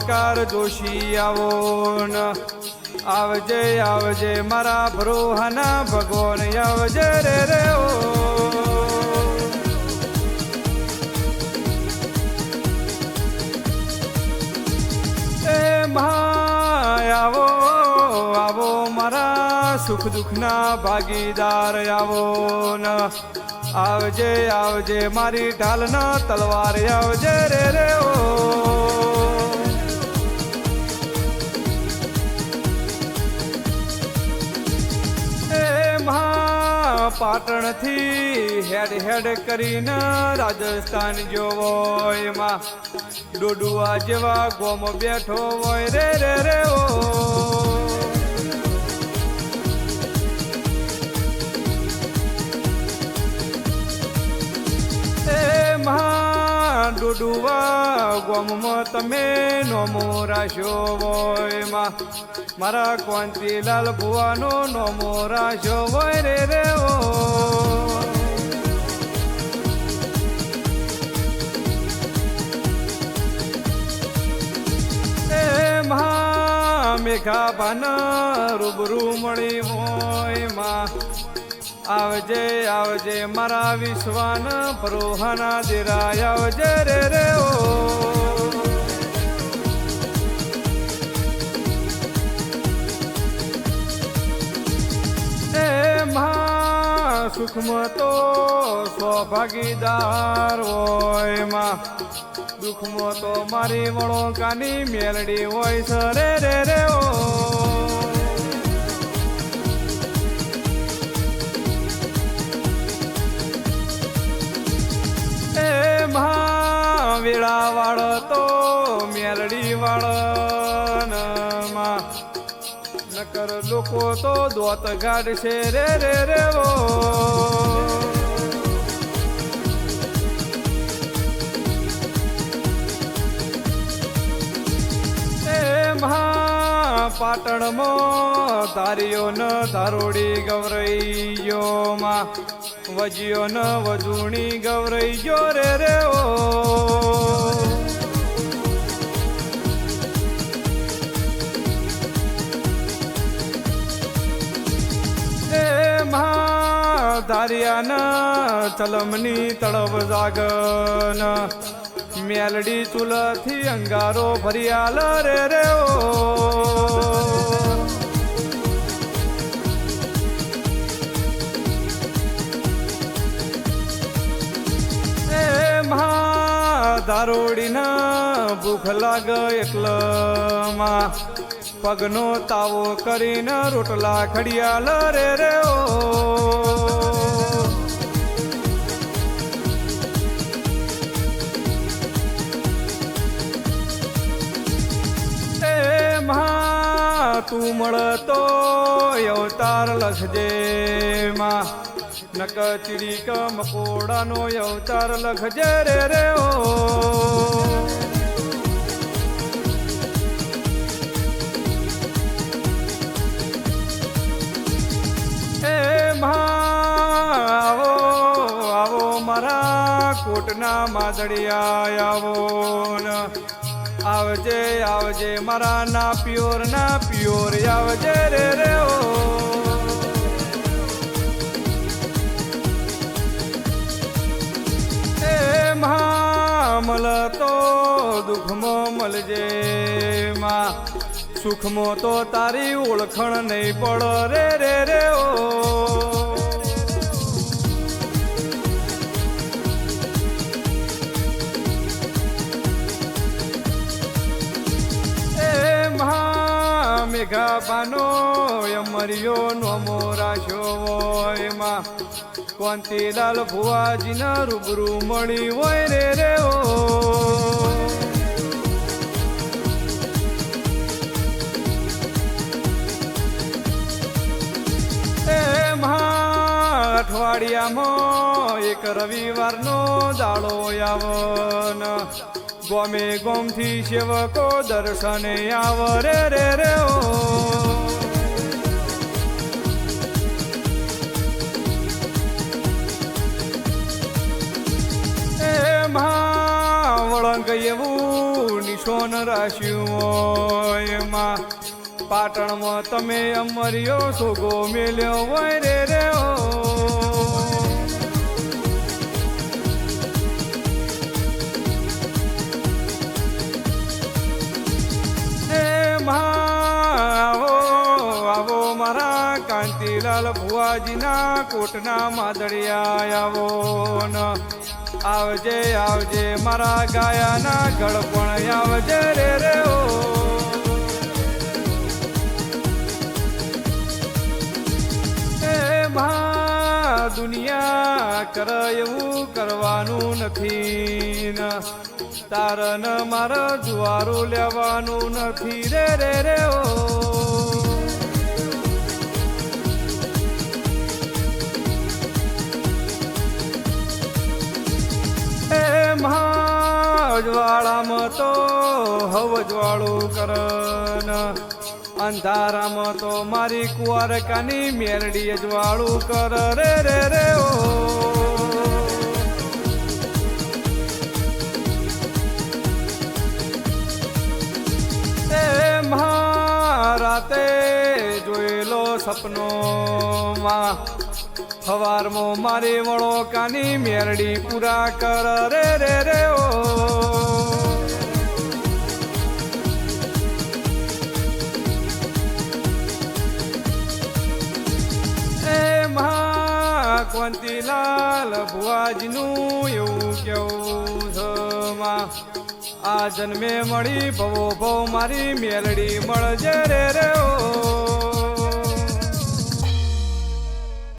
પડકાર જોશી આવો ન. આવજે આવજે, મારા ભરોહાના ભગવાન, આવજે રે રે, ઓ. ભાઈ આવો આવો, મારા સુખ દુઃખના ભાગીદાર, આવો ન. આવજે આવજે, મારી ઢાલના તલવાર, આવજે રે રે, ઓ. પાટણથી હેડ હેડ કરીને રાજસ્થાન જોવો એમાં ડોડુઆ જેવા ગોમ બેઠો હોય રે રે રે, ઓ. ડોડુઆ ગોમમાં તમે નોમો રાશો વોયમાં મારા કોંતીલાલ ભુવાનો નોમો રાશો વોય રે રે ઓ. મેઘા પાન રૂબરૂ મળી હોયમાં. આવજે આવજે મારા વિશ્વાન પરોહાના દેરા આવજે રે રે ઓ. સુખમાં સ્વભાગીદાર હોયમાં. દુઃખમાં તો મારી વળોકાની મેલડી હોય સરે રે રે ઓ. એ નકર લોકો તો દોત ગાડશે રે રે રે ઓ પાટણમાં ધાર્યો ન ધારોડી ગવરૈયો માં વજ્યો ન વજુણી ગવરૈયો રે રે ઓ મહા ધાર્યાના ચલમની તળવ જાગન મેલડી ચૂલથી અંગારો ભરિયાલ રે રે ઓ એ મહા દારોડીના ભૂખ લાગ એકલમાં પગનો તાવો કરીને રોટલા ખડિયાલ રે રે ઓ તું મળતો અવતાર લખજે માં નક ચીડીક મકોડાનો અવતાર લખજે રે રે ઓ. આવો આવો મારા કોટના માદળિયા આવો આવજે આવજે, મારા ના પ્યોર ના પ્યોર, આવજે રે રે, ઓ. મલ તો દુઃખમાં મળજે માં. સુખમાં તો તારી ઓળખણ નહીં પડ, રે રે રે, ઓ. મેઘા પાનો અમરિયો નોમો રાશો હોયમાં કોંતીલાલ ભુવાજીના રૂબરૂ મળી હોય રે રે ઓ. અઠવાડિયામાં એક રવિવારનો દાડો આવન ગોમે ગોમથી સેવકો દર્શને આવરે રે રે ઓ વળંગ એવું નિશોન રાશ્યું એમાં પાટણમાં તમે અમર્યો, સોગો મેલ્યો હોય રે રે ઓ કાંતિલાલ ભુવાજીના કોટના માદળિયા આવો ન. આવજે આવજે મારા ગાયાના ગળપણ આવજે રે રે, ઓ. દુનિયા કર એવું કરવાનું નથી તારન મારા જુવારું લેવાનું નથી રે રે રે, ઓ. મહાજવાળામાં તો હવજવાળું કરન અંધારામાં તો મારી કુંવારકાની મેરડી અજવાળું કર. રે રે રે, ઓ. રાતે જોયેલો સપનો માં હવારમાં મારી વળો કાની મેરડી પૂરા કર. રે રે રે, ઓ. મહાકવંતીલાલ ભુવાજીનું એવું કેવું છે આ જન્મે મળી ભવો ભવ મારી મેલડી મળજે રે રે ઓ.